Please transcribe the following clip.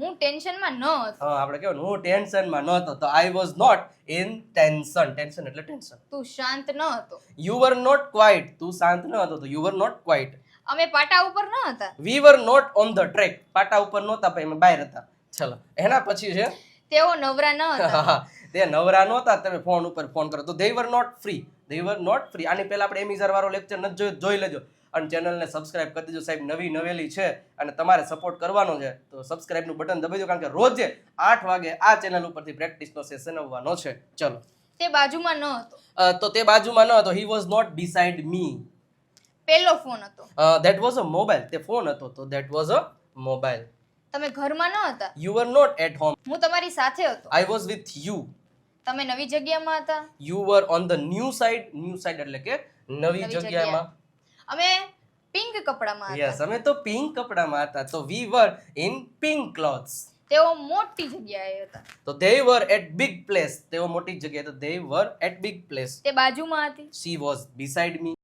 હું ટેન્શનમાં ન હતો. હા આપણે કેવું હું ટેન્શનમાં નહોતો તો I was not in tension tension એટલે ટેન્શન તું શાંત ન હતો. યુ વર નોટ ક્વાઇટ તું શાંત ન હતો તો યુ વર નોટ ક્વાઇટ અમે પાટા ઉપર ન હતા. We were not on the track પાટા ઉપર નહોતા પણ અમે બહાર હતા. ચલો એના પછી છે? તેઓ નવરા ન હતા. તે નવરા નહોતા તમે ફોન ઉપર ફોન કરો. તો they were not free they were not free આની પહેલા આપણે એમિઝાર વાળો લેક્ચર નથી જોઈ લેજો. અને ચેનલને સબસ્ક્રાઇબ કરી દેજો સાહેબ નવી નવેલી છે અને તમારે સપોર્ટ કરવાનો છે તો સબસ્ક્રાઇબનું બટન દબાઈ દો કારણ કે રોજ આઠ વાગે આ ચેનલ ઉપરથી પ્રેક્ટિસનો સેશન આવવાનો છે. ચલો. તે બાજુમાં ન હતો. તો તે બાજુમાં ન હતો. He was not beside me પેલો ફોન હતો. ધેટ વોઝ અ મોબાઈલ તે ફોન હતો તો ધેટ વોઝ અ મોબાઈલ તમે ઘરમાં ન હતા? You were not at home હું તમારી સાથે હતો. આઈ વોઝ વિથ યુ તમે નવી જગ્યામાં હતા? You were on the new side new side એટલે કે નવી નવી જગ્યામાં. અમે પિંક કપડામાં હતા. યસ અમે તો પિંક કપડામાં હતા તો we were in pink clothes તેઓ મોટી જગ્યાએ હતા. તો they were at big place તેઓ મોટી જગ્યાએ તો they were at big place તે બાજુમાં હતી. She was beside me